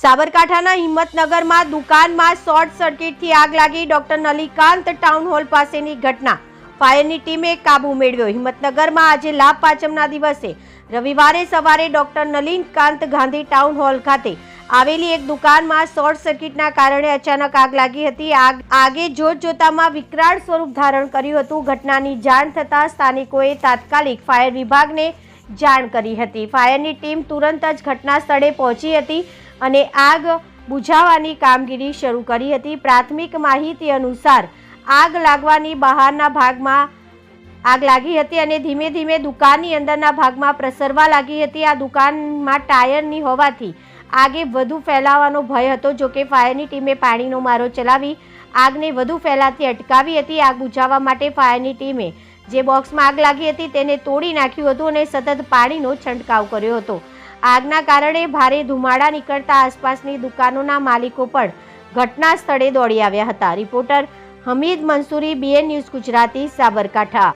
સાબરકાંઠાના હિંમતનગરમાં દુકાનમાં શોર્ટ સર્કિટથી આગ લાગી ડોક્ટર નલિકાંત ટાઉન હોલ પાસેની ઘટના. ફાયરની ટીમે કાબુ મેળવ્યો. હિંમતનગરમાં આજે લાભ પાંચમના દિવસે રવિવારે સવારે doctor Nalinkant Gandhi town hall ખાતે આવેલી એક દુકાનમાં શોર્ટ સર્કિટના કારણે અચાનક આગ લાગી હતી. આગ, આગે જોત જોતામાં વિકરાળ સ્વરૂપ ધારણ કર્યું હતું. ઘટનાની જાણ થતાં સ્થાનિકોએ તાત્કાલિક ફાયર વિભાગને જાણ કરી હતી. ફાયરની ટીમ તુરંત જ ઘટના સ્થળે પહોંચી હતી અને આગ બુઝાવવાની કામગીરી શરૂ કરી હતી. પ્રાથમિક માહિતી અનુસાર, આગ લાગવાની બહારના ભાગમાં આગ લાગી હતી અને ધીમે ધીમે દુકાનની અંદરના ભાગમાં પ્રસરવા લાગી હતી. આ દુકાનમાં ટાયરની હોવાથી આગે વધુ ફેલાવાનો ભય હતો જોકે ફાયરની ટીમે પાણીનો મારો ચલાવી આગને વધુ ફેલાતી અટકાવી હતી. આગ બુઝાવવા માટે ફાયરની ટીમે જે બોક્સમાં આગ લાગી હતી તેને તોડી નાખ્યું હતું અને સતત પાણીનો છંટકાવ કર્યો હતો. આગના કારણે ભારે ધુમાડા નીકળતા આસપાસની દુકાનોના માલિકો પણ ઘટના સ્થળે દોડી આવ્યા હતા. Reporter Hamid Mansuri BN News Gujarati, Sabarkantha.